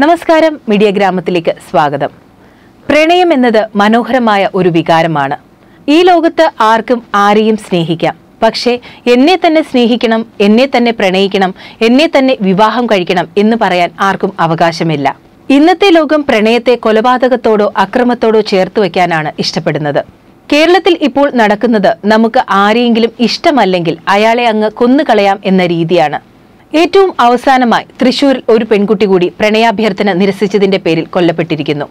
നമസ്കാരം മീഡിയ ഗ്രാമത്തിലേക്ക് സ്വാഗതം. പ്രണയം എന്നത് മനോഹരമായ ഒരു വികാരമാണ്. ഈ ലോകത്ത് ആർക്കും ആരെയും സ്നേഹിക്കാം. പക്ഷേ എന്നെ തന്നെ സ്നേഹിക്കണം എന്നെ തന്നെ പ്രണയിക്കണം എന്നെ തന്നെ വിവാഹം കഴിക്കണം എന്ന് പറയാൻ ആർക്കും അവകാശമില്ല. ഇന്നത്തെ ലോകം പ്രണയത്തെ കൊലപാതകത്തോടോ അക്രമത്തോടോ ചേർത്ത് വയ്ക്കാനാണ് ഇഷ്ടപ്പെടുന്നത്. കേരളത്തിൽ ഇപ്പോൾ നടക്കുന്നത് നമുക്ക് ആരെയെങ്കിലും ഇഷ്ടമല്ലെങ്കിൽ അയാളെ അങ്ങ് കൊന്നുകളയാം എന്ന രീതിയാണ്. ഏറ്റവും അവസാനമായി തൃശൂരിൽ ഒരു പെൺകുട്ടി കൂടി പ്രണയാഭ്യർത്ഥന നിരസിച്ചതിന്റെ പേരിൽ കൊല്ലപ്പെട്ടിരിക്കുന്നു.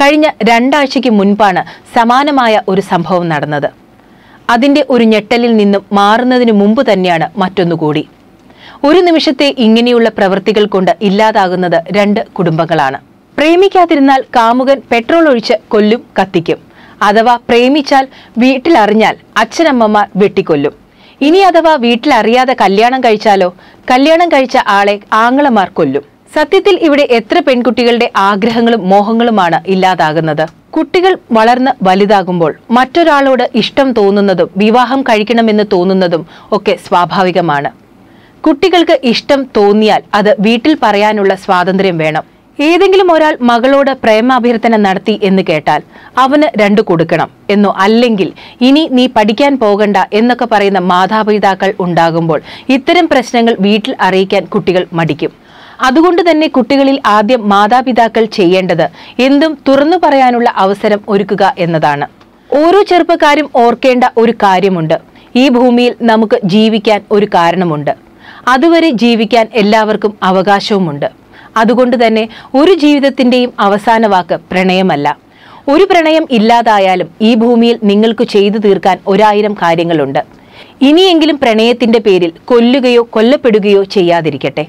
കഴിഞ്ഞ രണ്ടാഴ്ചയ്ക്ക് മുൻപാണ് സമാനമായ ഒരു സംഭവം നടന്നത്. അതിന്റെ ഒരു ഞെട്ടലിൽ നിന്നും മാറുന്നതിന് മുമ്പ് തന്നെയാണ് മറ്റൊന്നുകൂടി. ഒരു നിമിഷത്തെ ഇങ്ങനെയുള്ള പ്രവൃത്തികൾ കൊണ്ട് ഇല്ലാതാകുന്നത് രണ്ട് കുടുംബങ്ങളാണ്. പ്രേമിക്കാതിരുന്നാൽ കാമുകൻ പെട്രോൾ ഒഴിച്ച് കൊല്ലും കത്തിക്കും. അഥവാ പ്രേമിച്ചാൽ വീട്ടിലറിഞ്ഞാൽ അച്ഛനമ്മമാർ വെട്ടിക്കൊല്ലും. ഇനി അഥവാ വീട്ടിലറിയാതെ കല്യാണം കഴിച്ചാലോ? കല്യാണം കഴിച്ച ആളെ ആങ്ങളമാർ കൊല്ലും. സത്യത്തിൽ ഇവിടെ എത്ര പെൺകുട്ടികളുടെ ആഗ്രഹങ്ങളും മോഹങ്ങളുമാണ് ഇല്ലാതാകുന്നത്. കുട്ടികൾ വളർന്ന് വലുതാകുമ്പോൾ മറ്റൊരാളോട് ഇഷ്ടം തോന്നുന്നതും വിവാഹം കഴിക്കണമെന്ന് തോന്നുന്നതും ഒക്കെ സ്വാഭാവികമാണ്. കുട്ടികൾക്ക് ഇഷ്ടം തോന്നിയാൽ അത് വീട്ടിൽ പറയാനുള്ള സ്വാതന്ത്ര്യം വേണം. ഏതെങ്കിലും ഒരാൾ മകളോട് പ്രേമാഭ്യർത്ഥന നടത്തി എന്ന് കേട്ടാൽ അവന് രണ്ട് കൊടുക്കണം എന്നോ അല്ലെങ്കിൽ ഇനി നീ പഠിക്കാൻ പോകണ്ട എന്നൊക്കെ പറയുന്ന മാതാപിതാക്കൾ ഉണ്ടാകുമ്പോൾ ഇത്തരം പ്രശ്നങ്ങൾ വീട്ടിൽ അറിയിക്കാൻ കുട്ടികൾ മടിക്കും. അതുകൊണ്ട് തന്നെ കുട്ടികളിൽ ആദ്യം മാതാപിതാക്കൾ ചെയ്യേണ്ടത് എന്തും തുറന്നു പറയാനുള്ള അവസരം ഒരുക്കുക എന്നതാണ്. ഓരോ ചെറുപ്പക്കാരും ഓർക്കേണ്ട ഒരു കാര്യമുണ്ട്. ഈ ഭൂമിയിൽ നമുക്ക് ജീവിക്കാൻ ഒരു കാരണമുണ്ട്. അതുവരെ ജീവിക്കാൻ എല്ലാവർക്കും അവകാശവുമുണ്ട്. അതുകൊണ്ട് തന്നെ ഒരു ജീവിതത്തിന്റെയും അവസാന വാക്ക് പ്രണയമല്ല. ഒരു പ്രണയം ഇല്ലാതായാലും ഈ ഭൂമിയിൽ നിങ്ങൾക്ക് ചെയ്തു തീർക്കാൻ ഒരായിരം കാര്യങ്ങളുണ്ട്. ഇനിയെങ്കിലും പ്രണയത്തിന്റെ പേരിൽ കൊല്ലുകയോ കൊല്ലപ്പെടുകയോ ചെയ്യാതിരിക്കട്ടെ.